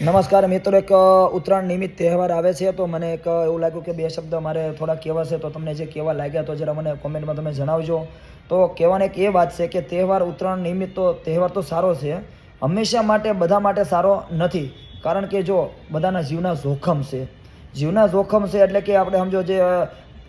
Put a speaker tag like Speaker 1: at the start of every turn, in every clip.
Speaker 1: નમસ્કાર, મિત્રો. એક ઉત્તરાયણ નિમિત્ત તહેવાર આવે છે, તો મને એક એવું લાગ્યું કે બે શબ્દ મારે થોડા કહેવા છે, તો તમને જે કહેવા લાગ્યા તો જરા મને કોમેન્ટમાં તમે જણાવજો. તો કહેવાની એક એ વાત છે કે તહેવાર ઉત્તરાયણ નિમિત્ત તો તહેવાર તો સારો છે, હંમેશા માટે બધા માટે સારો નથી. કારણ કે જો બધાના જીવના જોખમ છે. જીવના જોખમ છે એટલે કે આપણે સમજો જે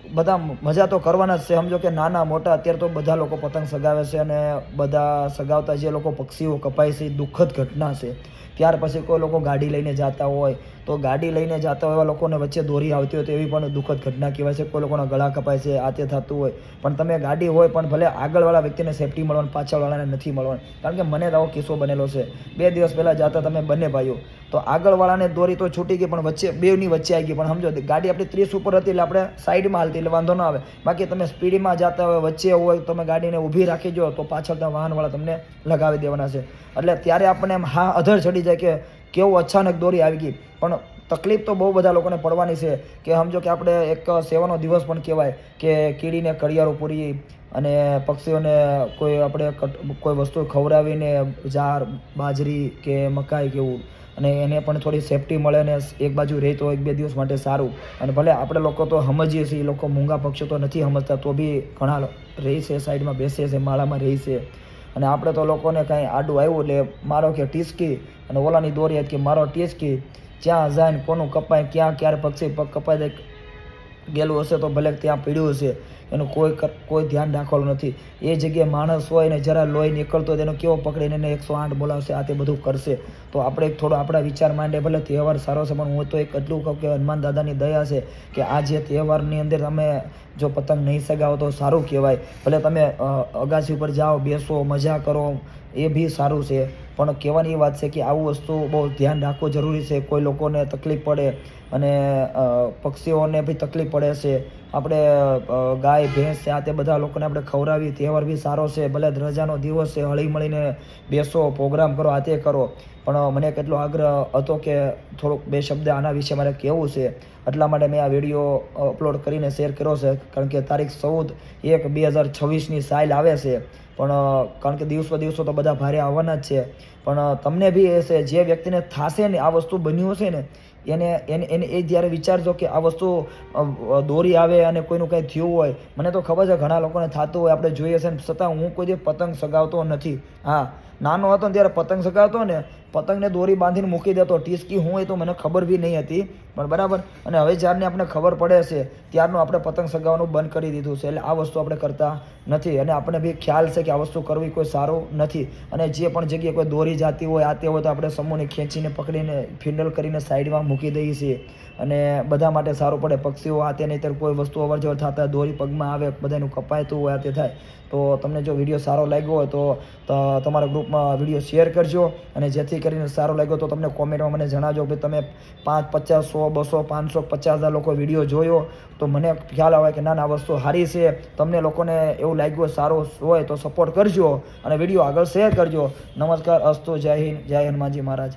Speaker 1: બધા મજા તો કરવાના જ છે. સમજો કે નાના મોટા અત્યારે તો બધા લોકો પતંગ સગાવે છે અને બધા સગાવતા જે લોકો પક્ષીઓ કપાય છે દુઃખદ ઘટના છે. ત્યાર પછી કોઈ લોકો ગાડી લઈને જતા હોય તો ગાડી લઈને જતા હોય એવા લોકોને વચ્ચે દોરી આવતી હોય તો એવી પણ દુઃખદ ઘટના કહેવાય છે. કોઈ લોકોના ગળા કપાય છે આ તે થતું હોય. પણ તમે ગાડી હોય પણ ભલે આગળવાળા વ્યક્તિને સેફટી મળવાનું, પાછળવાળાને નથી મળવાનું. કારણ કે મને આવો કિસ્સો બનેલો છે. બે દિવસ પહેલાં જતા તમે બંને ભાઈઓ. તો આગળવાળાને દોરી તો છૂટી ગઈ પણ વચ્ચે, બેની વચ્ચે આવી ગઈ. પણ સમજો, ગાડી આપણી ત્રીસ ઉપર હતી એટલે આપણે સાઈડમાં હાલતી, એટલે વાંધો ન આવે. બાકી તમે સ્પીડમાં જતા હોય, વચ્ચે હોય, તમે ગાડીને ઊભી રાખી જો તો પાછળના વાહનવાળા તમને લગાવી દેવાના છે. એટલે ત્યારે આપણને એમ હા અધર ચડી જાય કે કેવું અચાનક દોરી આવી ગઈ. પણ તકલીફ તો બહુ બધા લોકોને પડવાની છે કે સમજો કે આપણે એક સેવાનો દિવસ પણ કહેવાય કે કીડીને કડિયારો પૂરી અને પક્ષીઓને કોઈ આપણે કોઈ વસ્તુ ખવડાવીને જાર બાજરી કે મકાઈ કેવું અને એને પણ થોડી સેફટી મળે ને એક બાજુ રહે તો એક બે દિવસ માટે સારું. અને ભલે આપણે લોકો તો સમજીએ છીએ એ લોકો મૂંગા પક્ષીઓ તો નથી સમજતા, તો બી ઘણા રહી છે, સાઈડમાં બેસે છે, માળામાં રહી છે. અને આપણે તો લોકોને કાંઈ આડું આવ્યું એટલે મારો કે ટીસકી અને ઓલાની દોરી કે મારો ટીસકી, જ્યાં જાય ને કોનું કપાય, ક્યાં, ક્યારે પક્ષી પગ કપાઈ જાય, ગયેલું હશે તો ભલે ત્યાં પીડ્યું હશે. એનું કોઈ કોઈ ધ્યાન રાખવાનું નથી. એ જગ્યાએ માણસ હોય ને જરા લોહી નીકળતો હોય તો કેવો પકડીને એને એકસો આઠ બોલાવશે, આ તે બધું કરશે. તો આપણે થોડો આપણા વિચાર માંડે ભલે તહેવાર સારો છે, પણ હું તો એક એટલું કહું કે હનુમાન દાદાની દયા છે કે આ જે તહેવારની અંદર તમે જો પતંગ નહીં સગાવો તો સારું કહેવાય. ભલે તમે અગાસી ઉપર જાઓ, બેસો, મજા કરો, એ બી સારું છે. પણ કહેવાની વાત છે કે આવું વસ્તુ બહુ ધ્યાન રાખવું જરૂરી છે. કોઈ લોકોને તકલીફ પડે અને પક્ષીઓને બી તકલીફ પડે છે. આપણે ગાય, ભેંસ છે, આ તે બધા લોકોને આપણે ખવડાવી તહેવાર બી સારો છે, ભલે રજાનો દિવસ છે, હળી મળીને બેસો, પ્રોગ્રામ કરો, આ તે કરો. પણ મને કેટલો આગ્રહ હતો કે થોડુંક બે શબ્દ આના વિશે મારે કહેવું છે. એટલા માટે મેં આ વીડિયો અપલોડ કરીને શેર કર્યો છે. કારણ કે તારીખ ચૌદ એક બે હજાર છવ્વીસની સાઇલ આવે છે. પણ કારણ કે દિવસો દિવસો તો બધા ભારે આવવાના જ છે. પણ તમને બી છે, જે વ્યક્તિને થાશે ને, આ વસ્તુ બન્યું હશે ને, એને એને એને એ જ્યારે વિચારજો કે આ વસ્તુ દોરી આવે અને કોઈનું કંઈ થયું હોય, મને તો ખબર છે ઘણા લોકોને થતું હોય, આપણે જોઈએ છે છતાં હું કોઈ પતંગ સગાવતો નથી. હા, નાનો હતો ને ત્યારે પતંગ સગાવતો ને, પતંગને દોરી બાંધીને મૂકી દેતો, ટીસકી હું એ તો મને ખબર બી નહીં હતી, પણ બરાબર, અને હવે જ્યારની આપણે ખબર પડે છે, ત્યારનું આપણે પતંગ સગાવવાનું બંધ કરી દીધું છે, એટલે આ વસ્તુ આપણે કરતા નથી, અને આપણે બી ખ્યાલ છે કે આ વસ્તુ કરવી કોઈ સારું નથી. અને જે પણ જગ્યાએ કોઈ દોરી જાતી હોય આ તે હોય તો આપણે સમૂહને ખેંચીને પકડીને ફિંડલ કરીને સાઈડમાં મૂકી દઈએ છીએ. અને બધા માટે સારું પડે. પક્ષીઓ આ તે નહીંતર કોઈ વસ્તુ અવર જવર થતા દોરી પગમાં આવે, બધાનું કપાયતું હોય આ તે થાય. તો તમને જો વીડિયો સારો લાગ્યો હોય તો, તમારા ગ્રુપમાં વીડિયો શેર કરજો. અને જેથી કરીને સારો લાગ્યો તો તમને કોમેન્ટમાં મને જણાવજો કે તમે પાંચ પચાસ સો, બસો, પાંચસો, પચાસ હજાર લોકો વીડિયો જોયો. તો મને ખ્યાલ આવે કે ના ના વસ્તુ સારી છે. તમને લોકોને એવું લાગ્યું સારો હોય તો સપોર્ટ કરજો અને વીડિયો આગળ શેર કરજો. નમસ્કાર, અસ્તુ, જય હિન્દ, જય હનુમાનજી મહારાજ.